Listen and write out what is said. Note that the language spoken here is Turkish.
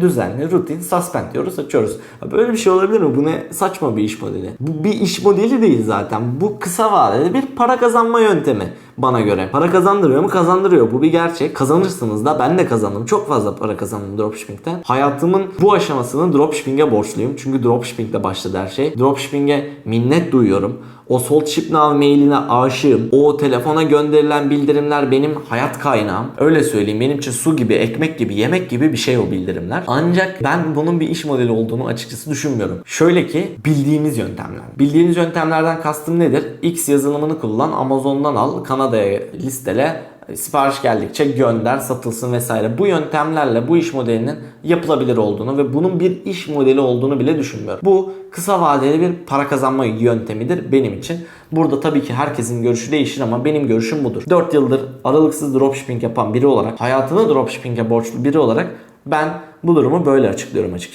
Düzenli, rutin, suspend diyoruz, açıyoruz. Böyle bir şey olabilir mi? Bu ne saçma bir iş modeli. Bu bir iş modeli değil zaten. Bu kısa vadeli bir para kazanma yöntemi bana göre. Para kazandırıyor mu? Kazandırıyor. Bu bir gerçek. Kazanırsınız da ben de kazandım. Çok fazla para kazandım dropshipping'ten. Hayatımın bu aşamasını dropshipping'e borçluyum. Çünkü dropshipping'le başladı her şey. Dropshipping'e minnet duyuyorum. O Sold Ship Now mailine aşığım. O telefona gönderilen bildirimler benim hayat kaynağım. Öyle söyleyeyim benim için su gibi, ekmek gibi, yemek gibi bir şey o bildirimler. Ancak ben bunun bir iş modeli olduğunu açıkçası düşünmüyorum. Şöyle ki bildiğimiz yöntemler. Bildiğimiz yöntemlerden kastım nedir? X yazılımını kullan, Amazon'dan al, Kanada'ya listele, sipariş geldikçe gönder, satılsın vesaire. Bu yöntemlerle bu iş modelinin yapılabilir olduğunu ve bunun bir iş modeli olduğunu bile düşünmüyorum. Bu kısa vadeli bir para kazanma yöntemidir benim için. Burada tabii ki herkesin görüşü değişir ama benim görüşüm budur. 4 yıldır aralıksız dropshipping yapan biri olarak, hayatını dropshipping'e borçlu biri olarak ben bu durumu böyle açıklıyorum açıkçası.